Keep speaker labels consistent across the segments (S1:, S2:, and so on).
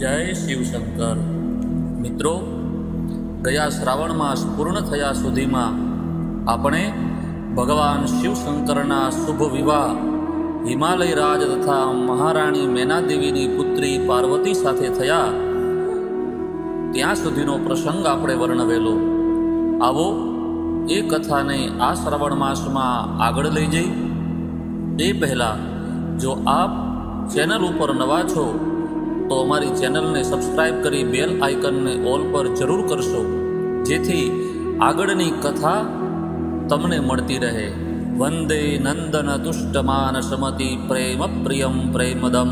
S1: જય શિવશંકર. મિત્રો ગયા શ્રાવણ માસ પૂર્ણ થયા સુધીમાં આપણે ભગવાન શિવશંકરના શુભ વિવાહ, હિમાલય રાજ તથા મહારાણી મેનાદેવીની પુત્રી પાર્વતી સાથે થયા. ત્યાં સુધીનો પ્રસંગ આપણે વર્ણવેલો. આવો એ કથાને આ શ્રાવણ માસમાં આગળ લઈ જઈ. એ પહેલાં જો આપ ચેનલ ઉપર નવા છો તો અમારી ચેનલને સબસ્ક્રાઇબ કરી બેલ આઇકનને ઓલ પર જરૂર કરશો, જેથી આગળની કથા તમને મળતી રહે. વંદે નંદન તુષ્ટમાન સમતિ પ્રેમ પ્રિયમ પ્રેમદમ.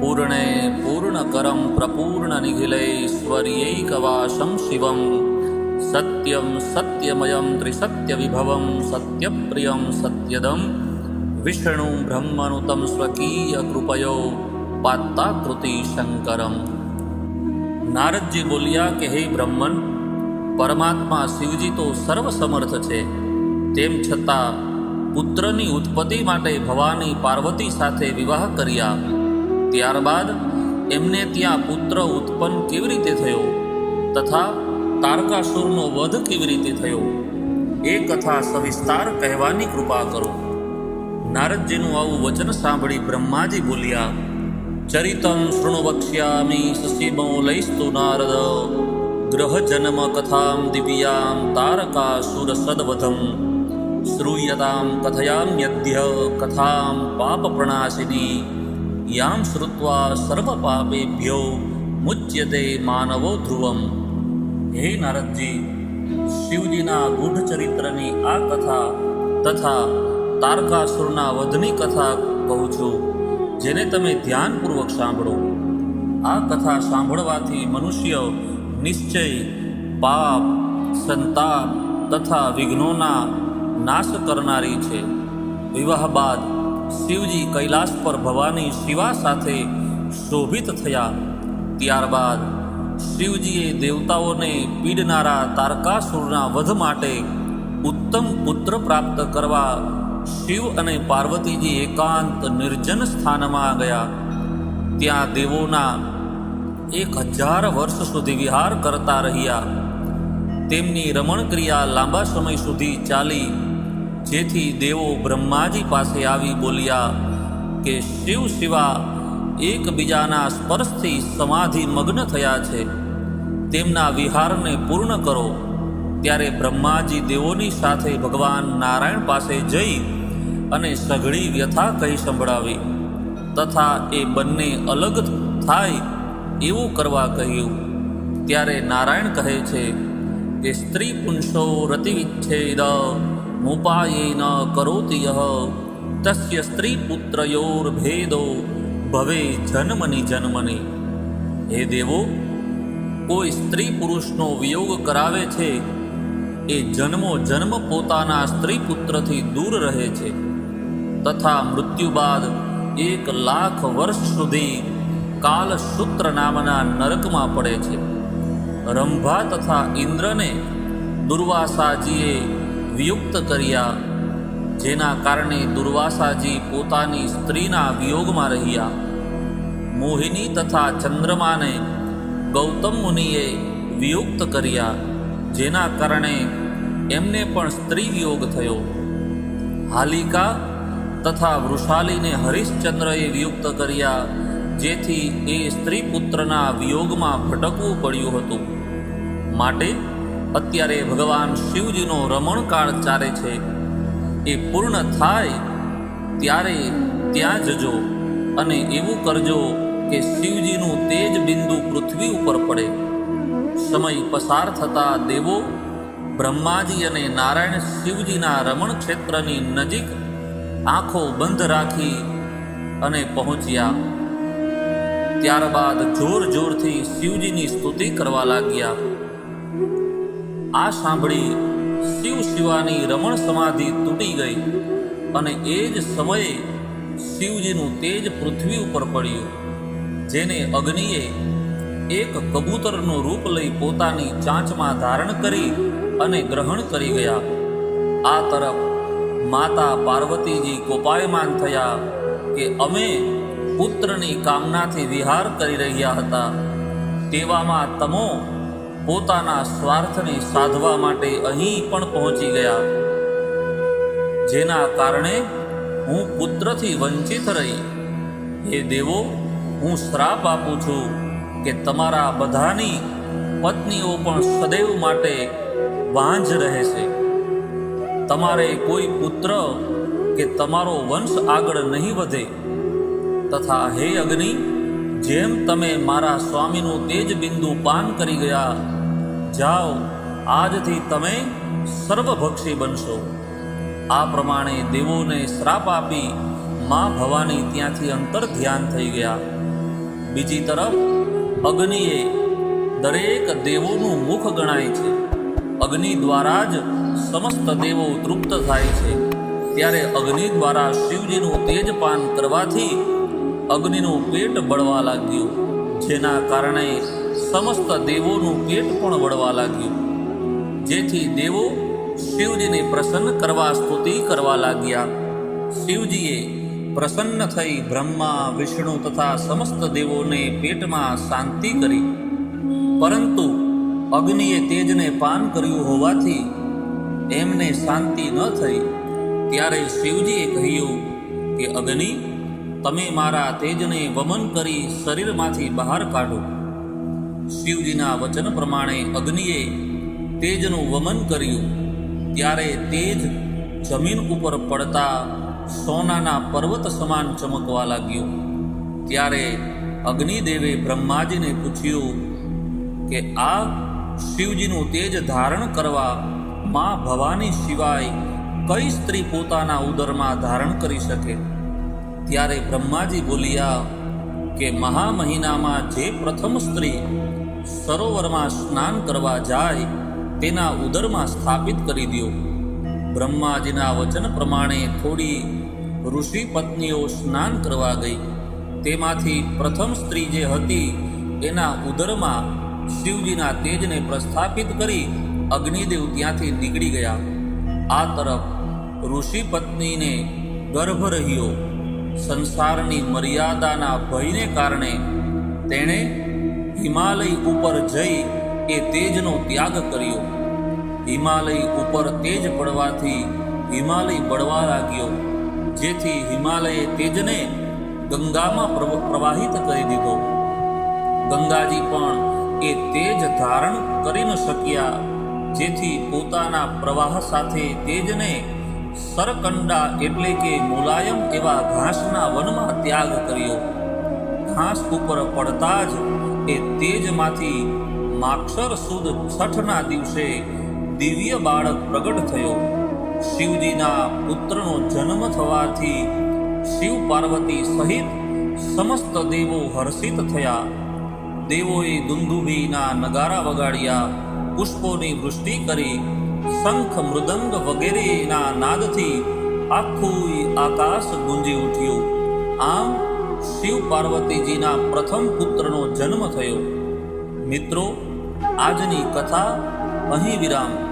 S1: પૂર્ણે પૂર્ણ કરમ પ્રપૂર્ણ નિખિલૈશ્વર્યૈકવાસમ શિવમ. સત્યમ સત્યમયમ ત્રિસત્ય વિભવમ સત્યપ્રિયમ સત્યદમ. વિષ્ણુ બ્રહ્મનુતમ સ્વકીય કૃપયો. પાત્તાકૃતિ શંકરમ નારદજી બોલ્યા કે હે બ્રહ્મન પરમાત્મા શિવજી તો સર્વસમર્થ છે તેમ છતાં પુત્રની ઉત્પત્તિ માટે ભવાની પાર્વતી સાથે વિવાહ કર્યા ત્યારબાદ એમને ત્યાં પુત્ર ઉત્પન્ન કેવી રીતે થયો તથા તારકાસુરનો વધ કેવી રીતે થયો એ કથા સવિસ્તાર કહેવાની કૃપા કરો નારદજીનું આવું વચન સાંભળી બ્રહ્માજી બોલ્યા ચરિતમ શૃણુ વક્ષ્યામિ સસીમો લૈસ્તુ નારદ ગ્રહ જન્મ કથામ દિવ્યામ તારકાસુર સદવધમ શ્રૂયતામ કથયામ્યદ્ય કથામ પાપ પ્રણાશિની યામ શ્રુત્વા સર્વ પાપેભ્યો મુચ્યતે માનવો ધ્રુવમ હે નારદજી શિવજીના ગૂઢ ચરિત્રની આ કથા તથા તારકાસુરના વધની કથા કહું છું જેને તમે ધ્યાનપૂર્વક સાંભળો. આ કથા સાંભળવાથી મનુષ્ય નિશ્ચય, પાપ સંતાપ તથા વિઘ્નોના નાશ કરનારી છે. વિવાહ બાદ શિવજી કૈલાસ પર ભવાની શિવા સાથે શોભિત થયા. ત્યારબાદ શિવજીએ દેવતાઓને પીડનારા તારકાસુરના વધ માટે ઉત્તમ પુત્ર પ્રાપ્ત કરવા શિવ અને પાર્વતીજી એકાંત નિર્જન સ્થાનમાં ગયા. ત્યાં દેવોના એક હજાર વર્ષ સુધી વિહાર કરતા રહ્યા. તેમની રમણ ક્રિયા લાંબા સમય સુધી ચાલી, જેથી દેવો બ્રહ્માજી પાસે આવી બોલ્યા કે, શિવ શિવા, એકબીજાના સ્પર્શથી સમાધિ મગ્ન થયા છે. તેમના વિહારને પૂર્ણ કરો. ત્યારે બ્રહ્માજી દેવોની સાથે ભગવાન નારાયણ પાસે જઈ અને સઘળી વ્યથા કહી સંભળાવી. તથા એ બંને અલગ થાય એવું કરવા કહ્યું. ત્યારે નારાયણ કહે છે કે, સ્ત્રી પુંસો રતિવિચ્છેદ મુપાયેન કરોતિ યહ તસ્ય સ્ત્રી પુત્રયોર ભેદો ભવે જન્મની જન્મની. હે દેવો, કોઈ સ્ત્રી પુરુષનો વિયોગ કરાવે છે એ જન્મો જન્મ પોતાના સ્ત્રી પુત્રથી દૂર રહે છે. તથા મૃત્યુ બાદ એક લાખ વર્ષ સુધી કાલસૂત્ર નામના નરકમાં પડે છે. રંભા તથા ઇન્દ્રને દુર્વાસાજીએ વિયુક્ત કર્યા, જેના કારણે દુર્વાસાજી પોતાની સ્ત્રીના વિયોગમાં રહ્યા. મોહિની તથા ચંદ્રમાને ગૌતમ મુનિએ વિયુક્ત કર્યા, જેના કારણે એમને પણ સ્ત્રી વિયોગ થયો. હાલિકા તથા વૃષાલીને હરિશ્ચંદ્રએ વિયુક્ત કર્યા, જેથી એ સ્ત્રી પુત્રના વિયોગમાં ભટકવું પડ્યું હતું. માટે અત્યારે ભગવાન શિવજીનો રમણકાળ ચાલે છે. એ પૂર્ણ થાય ત્યારે ત્યાં જજો અને એવું કરજો કે શિવજીનું તેજ બિંદુ પૃથ્વી ઉપર પડે. સમય પસાર થતા દેવો બ્રહ્માજી અને નારાયણ શિવજીના રમણ ક્ષેત્રની નજીક આંખો બંધ રાખી અને પહોંચ્યા. ત્યારબાદ જોર જોરથી શિવજીની સ્તુતિ કરવા લાગ્યા. આ સાંભળી શિવ શિવાની રમણ સમાધિ તૂટી ગઈ અને એ જ સમયે શિવજીનું તેજ પૃથ્વી ઉપર પડ્યું, જેને અગ્નિએ એક કબૂતરનું રૂપ લઈ પોતાની ચાંચમાં ધારણ કરી અને ગ્રહણ કરી ગયા. આ તરફ માતા પાર્વતીજી કોપાયમાન થયા કે અમે પુત્રની કામનાથી વિહાર કરી રહ્યા હતા. તેવામાં તમો પોતાના સ્વાર્થને સાધવા માટે અહીં પણ પહોંચી ગયા. જેના કારણે હું પુત્રથી વંચિત રહી. હે દેવો, હું શ્રાપ આપું છું. કે તમારા બધાની પત્નીઓ પણ સદૈવ માટે વાંજ રહેશે તમારે કોઈ પુત્ર કે તમારો વંશ આગળ નહીં વધે. તથા હે અગ્નિ, જેમ તમે મારા સ્વામીનું તેજ બિંદુ પાન કરી ગયા, જાઓ, આજથી તમે સર્વભક્ષી બનશો. આ પ્રમાણે દેવોને શ્રાપ આપી મા ભવાની ત્યાંથી અંતર ધ્યાન થઈ ગયા. બીજી તરફ અગ્નિએ દરેક દેવોનું મુખ ગણાય છે. અગ્નિ દ્વારા જ સમસ્ત દેવો તૃપ્ત થાય છે. ત્યારે અગ્નિ દ્વારા શિવજીનું તેજપાન કરવાથી અગ્નિનું પેટ બળવા લાગ્યું, જેના કારણે સમસ્ત દેવોનું પેટ પણ બળવા લાગ્યું. જેથી દેવો શિવજીને પ્રસન્ન કરવા સ્તુતિ કરવા લાગ્યા. શિવજીએ પ્રસન્ન થઈ બ્રહ્મા, વિષ્ણુ તથા સમસ્ત દેવોને પેટમાં શાંતિ કરી. પરંતુ અગ્નિએ તેજને પાન કર્યું હોવાથી એમને શાંતિ ન થઈ. ત્યારે શિવજીએ કહ્યું કે, અગ્નિ, તમે મારા તેજને વમન કરી શરીરમાંથી બહાર કાઢો. શિવજીના વચન પ્રમાણે અગ્નિએ તેજનું વમન કર્યું. ત્યારે તેજ જમીન ઉપર પડતા સોનાના પર્વત સમાન ચમકવા લાગ્યું. ત્યારે અગ્નિદેવે બ્રહ્માજીને પૂછ્યું કે, આ શિવજીનું તેજ ધારણ કરવા મા ભવાની સિવાય કઈ સ્ત્રી પોતાના ઉદરમાં ધારણ કરી શકે? ત્યારે બ્રહ્માજી બોલ્યા કે મહા મહિનામાં જે પ્રથમ સ્ત્રી સરોવરમાં સ્નાન કરવા જાય તેના ઉદરમાં સ્થાપિત કરી દો બ્રહ્માજીના વચન પ્રમાણે થોડી ઋષિ પત્નીઓ સ્નાન કરવા ગઈ. તેમાંથી પ્રથમ સ્ત્રી જે હતી, એના ઉદરમાં શિવજીના તેજને પ્રસ્થાપિત કરી અગ્નિદેવ ત્યાંથી નીકળી ગયા. આ તરફ ઋષિ પત્નીને ગર્ભ રહ્યો. સંસારની મર્યાદાના ભયને કારણે તેણે હિમાલય ઉપર જઈ એ તેજનો ત્યાગ કર્યો. હિમાલય ઉપર તેજ પડવાથી હિમાલય બળવા લાગ્યો. જેથી હિમાલયે તેજને ગંગામાં પ્રવ- પ્રવાહિત કરી દીધો. ગંગાજી પણ એ તેજ ધારણ કરી ન શક્યા, જેથી પોતાના પ્રવાહ સાથે તેજને સરકંડા એટલે કે મુલાયમ એવા ઘાસના વનમાં ત્યાગ કર્યો. ઘાસ ઉપર પડતા જ એ તેજમાંથી માક્ષર સુદ છઠના દિવસે દિવ્ય બાળક પ્રગટ થયો. શિવજીના પુત્રનો જન્મ થવાથી શિવ પાર્વતી સહિત સમસ્ત દેવો હર્ષિત થયા. દેવોએ દુંદુભીના નગારા વગાડ્યા, પુષ્પોની વૃષ્ટિ કરી, શંખ, મૃદંગ વગેરેના નાદથી આખું આકાશ ગુંજી ઉઠ્યું. આમ શિવ પાર્વતીજીના પ્રથમ પુત્રનો જન્મ થયો. મિત્રો, આજની કથા અહીં વિરામ.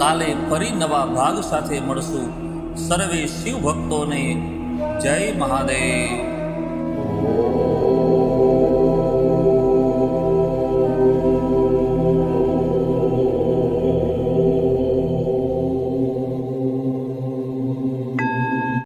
S1: કાલે ફરી નવા ભાગ સાથે મળશું. સર્વે શિવ ભક્તોને જય મહાદેવ.